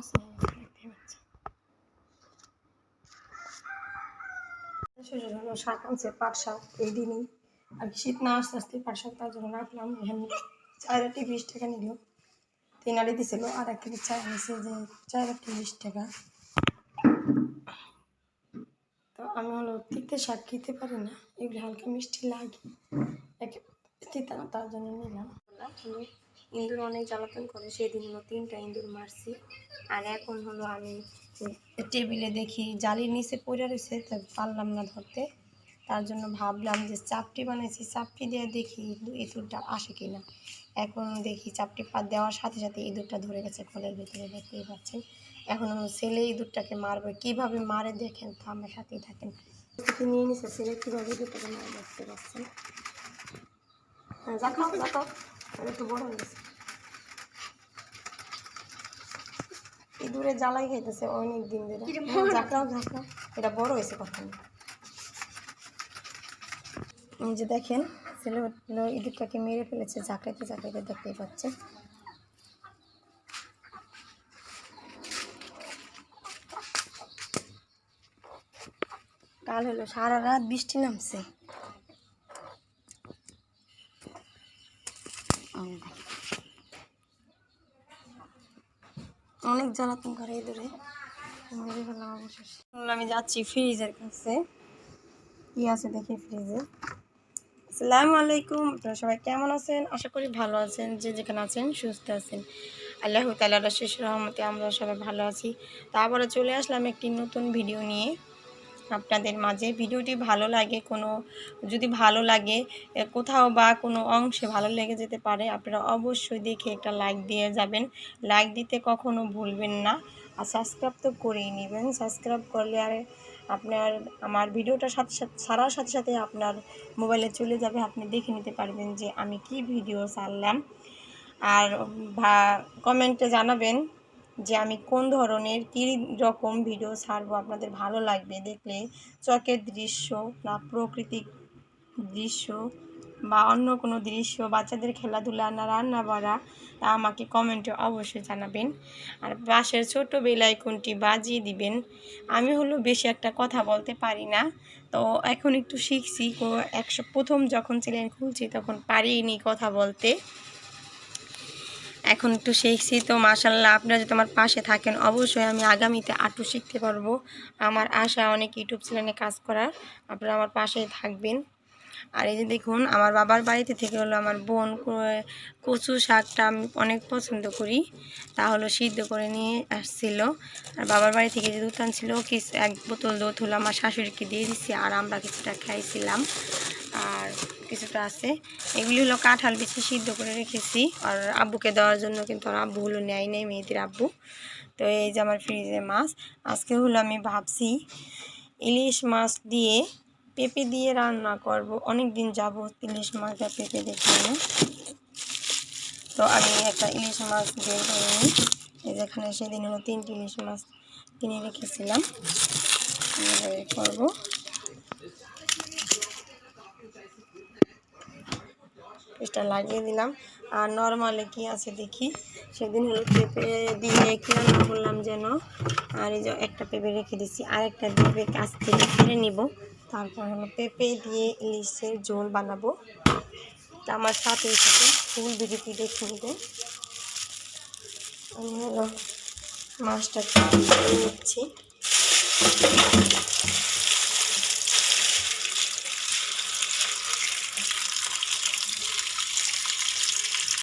গেছে দেখতে হলো শাক আনছে এই দিনই আর শীত না তার জন্য রাখলাম এখানে চার বিশ টাকা নিল তিন আড়ি দিছিল আর এক কেজি চা হয়েছে যে চার আটটি বিশ টাকা তো আমি হলো তিতে শাক খেতে পারি না এগুলো হালকা মিষ্টি লাগে তার জন্য নিলাম ইঁদুর অনেক জ্বালাতন করে, সেদিন হলো তিনটা ইঁদুর মারছি। আর এখন হলো আমি টেবিলে দেখি জালির নিচে পড়ে রয়েছে, তো পারলাম না ধরতে। তার জন্য ভাবলাম যে চাপটি বানাইছি, চাপটি দিয়ে দেখি ইঁদু- ইঁদুরটা আসে কি না এখন দেখি চাপটি পা দেওয়ার সাথে সাথে ইঁদুরটা ধরে গেছে কলের ভিতরে, দেখতেই পাচ্ছেন। এখন ছেলে ইঁদুরটাকে মারবে। কীভাবে মারে দেখেন তো আমার সাথেই থাকেন। নিয়ে নিছে ছেলে, কীভাবে ইঁদুরটাকে মারে দেখতে পাচ্ছেন? হ্যাঁ যাকাও এটা একটু বড় হয়ে গেছে। ইঁদুরে জ্বালাই খাইতেছে অনেক দিন ধরে। ঝাঁকড়াও ঝাঁকড়াও এটা বড় হয়েছে কখন এই যে দেখেন ছেলে ইঁদুরটাকে মেরে ফেলেছে ঝাঁকাইতে ঝাঁকাইতে দেখতেই পাচ্ছে। কাল হলো সারা রাত বৃষ্টি নামছে। দেখেন। অনেক জ্বালাতন করে ইঁদুরে মেরে আমি যাচ্ছি ফ্রিজের কাছে। কি আছে দেখি ফ্রিজে? আসসালামু আলাইকুম। আপনারা সবাই কেমন আছেন? আশা করি ভালো আছেন। যে যেখানে আছেন, সুস্থ আছেন। আল্লাহ তালা শেষ রহমতে আমরা সবাই ভালো আছি। তারপরে চলে আসলাম একটি নতুন ভিডিও নিয়ে। আপনাদের মাঝে। ভিডিওটি ভালো লাগে, কোনো যদি ভালো লাগে কোথাও বা কোনো অংশে ভালো লেগে যেতে পারে, আপনারা অবশ্যই দেখে একটা লাইক দিয়ে যাবেন। লাইক দিতে কখনো ভুলবেন না। আর সাবস্ক্রাইব তো করেই নেবেন। সাবস্ক্রাইব করলে আর আপনার, আমার ভিডিওটা সাথে সাথে ছাড়ার সাথে সাথে আপনার মোবাইলে চলে যাবে। আপনি দেখে নিতে পারবেন যে আমি কি ভিডিও ছাড়লাম। আর কমেন্টে জানাবেন যে আমি কোন ধরনের, কী রকম ভিডিও ছাড়বো, আপনাদের ভালো লাগবে দেখলে। চকের দৃশ্য না প্রকৃতিক দৃশ্য বা অন্য কোনো দৃশ্য, বাচ্চাদের খেলাধুলা, না রান্না বাড়া তা আমাকে কমেন্টে অবশ্যই জানাবেন। আর পাশের ছোট বেল আইকনটি বাজিয়ে দিবেন। আমি হলো বেশি একটা কথা বলতে পারি না। তো এখন একটু শিখছি। একশো, প্রথম যখন চ্যানেল খুলছি তখন পারিনি কথা বলতে। এখন একটু শিখছি। তো মাশাল্লাহ আপনারা যদি আমার পাশে থাকেন, অবশ্যই আমি আগামীতে আটু শিখতে পারব। আমার আশা, অনেক ইউটিউব চ্যানেলে কাজ করার। আপনারা আমার পাশেই থাকবেন। আর এই যে দেখুন, আমার বাবার বাড়িতে থেকে হলো আমার বোন কচু শাকটা আমি অনেক পছন্দ করি। তা হলো সিদ্ধ করে নিয়ে আসছিল। আর বাবার বাড়ি থেকে যে দুধ আনছিল কি এক বোতল দুধ হলো আমার শাশুড়িকে দিয়ে দিচ্ছি আর আমরা কিছুটা খাইছিলাম। আর কিছুটা আছে। এগুলি হলো কাঁঠাল বেশি সিদ্ধ করে রেখেছি। আর আব্বুকে দেওয়ার জন্য কিন্তু আর আব্বু হলো নেয় নেই, মেয়েদের আব্বু। তো এই যে আমার ফ্রিজে মাছ। আজকে হলো আমি ভাবছি ইলিশ মাছ দিয়ে পেঁপে দিয়ে রান্না করব। অনেক দিন যাব ইলিশ মাছ আর পেঁপে দেখে। তো আমি একটা ইলিশ মাছ বের করে নিই। এই যেখানে সেদিন হলো তিনটি ইলিশ মাছ কিনে রেখেছিলাম। করব। পেস্টটা লাগিয়ে দিলাম। আর নর্মালে কি আছে দেখি? সেদিন হলো পেঁপে দিয়ে কি রান্না করলাম যেন। আর এই যে একটা পেঁপে রেখে দিচ্ছি আর একটা পেঁপে কাছ থেকে ফেলে নিব। তারপর হলো পেঁপে দিয়ে ইলিশের ঝোল বানাবো। তা আমার সাথে থাকে ফুল ভিডিওটি দেখে নিবে আমি হলো মাছটা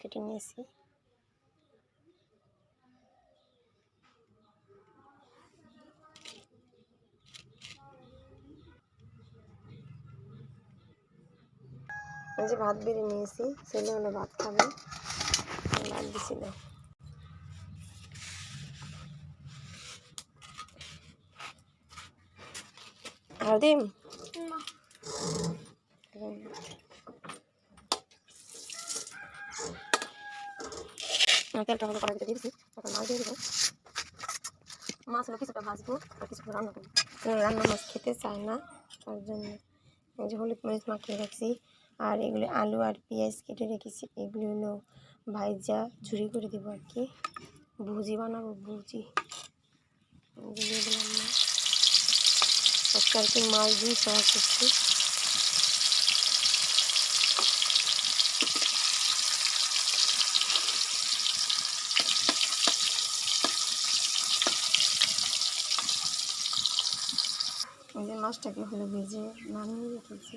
কেটে নিয়েছি এই যে ভাত বেড়ে নিয়েছি ছেলে হলো ভাত খাবে। ভাত দিছিল আর দিম তেলটা হলো কড়াইতে দিয়ে দিচ্ছি মাছ দিয়ে দেবো। মাছ হলো কিছুটা ভাজবো আর কিছুটা রান্না করব। রান্না মাছ খেতে চায় না, তার জন্য যে হলুদ মরিচ মাখিয়ে রাখছি, আর এগুলো আলু আর পেঁয়াজ কেটে রেখেছি, এগুলো হলো ভাইজা ঝুরি করে দেবো আর কি। ভুজি বানাবো, ভুজি। এগুলো দিলাম না। আজকে আর কি মাছ দিয়ে সবাই করছি যে মাছটাকে হলো ভেজে নামিয়ে রেখেছি।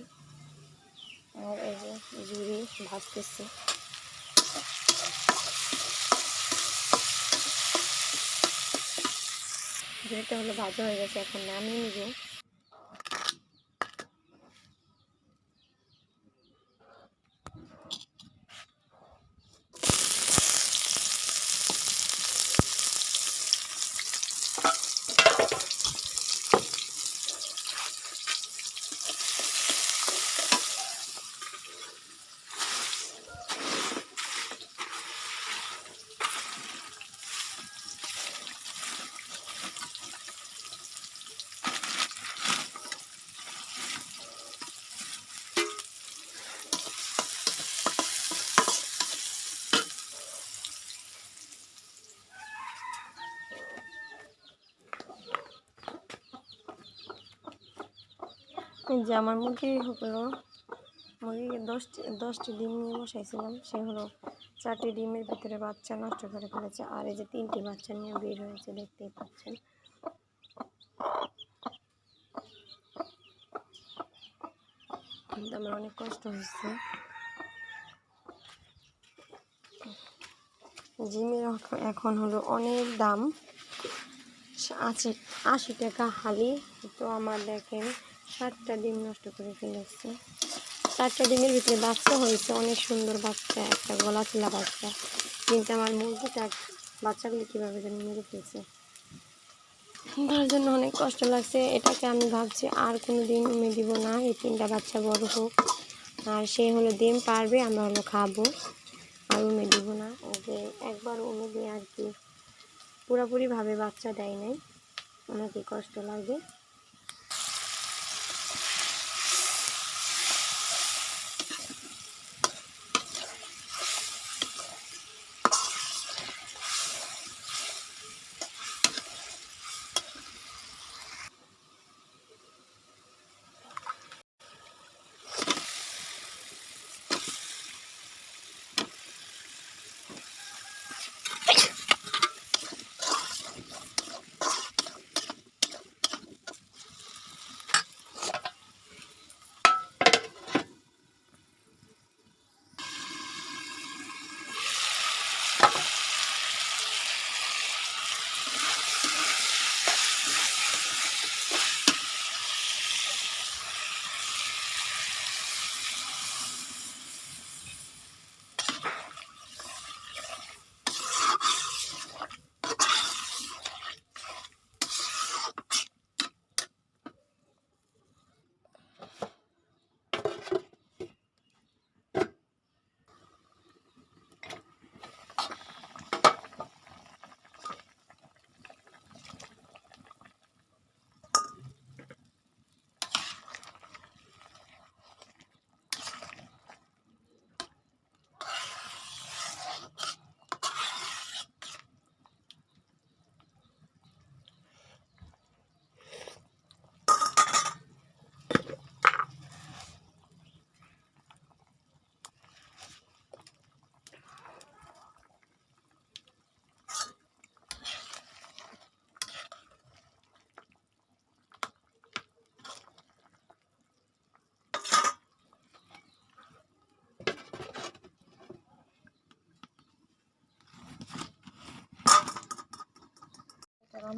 আর এই যে জুড়ি ভাজতেছি। জুড়িটা হলো ভাজা হয়ে গেছে, এখন নামিয়ে নিব। যে আমার মুরগি হলো, মুরগিকে দশটি দশটি ডিম নিয়ে বসাইছিলাম। সে হলো চারটি ডিমের ভিতরে বাচ্চা নষ্ট করে ফেলেছে, আর এই যে তিনটি বাচ্চা নিয়ে বের হয়েছে, দেখতেই পাচ্ছেন। আমার অনেক কষ্ট হয়েছে। জিমের এখন- হলো অনেক দাম। আছে আশি টাকা হালি। তো আমার দেখেন সাতটা ডিম নষ্ট করে ফেলেছে। চারটা ডিমের ভিতরে বাচ্চা হয়েছে, অনেক সুন্দর বাচ্চা, একটা গলা তোলা বাচ্চা। কিন্তু আমার মুরগিটা বাচ্চাগুলি কীভাবে যেন মেরে ফেলছে। তার জন্য অনেক কষ্ট লাগছে, এটাকে আমি ভাবছি আর কোনো দিন উমে দিব না, এই তিনটা বাচ্চা বড় হোক। আর সে হলো ডিম পারবে, আমরা হলো খাব। আর উমে দিব না ওকে একবার উমে দিয়ে আর কি পুরোপুরিভাবে বাচ্চা দেয় নাই। ওনাকে কষ্ট লাগে।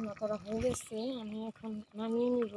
রান্না করা হয়ে গেছে আমি এখন নামিয়ে নিব।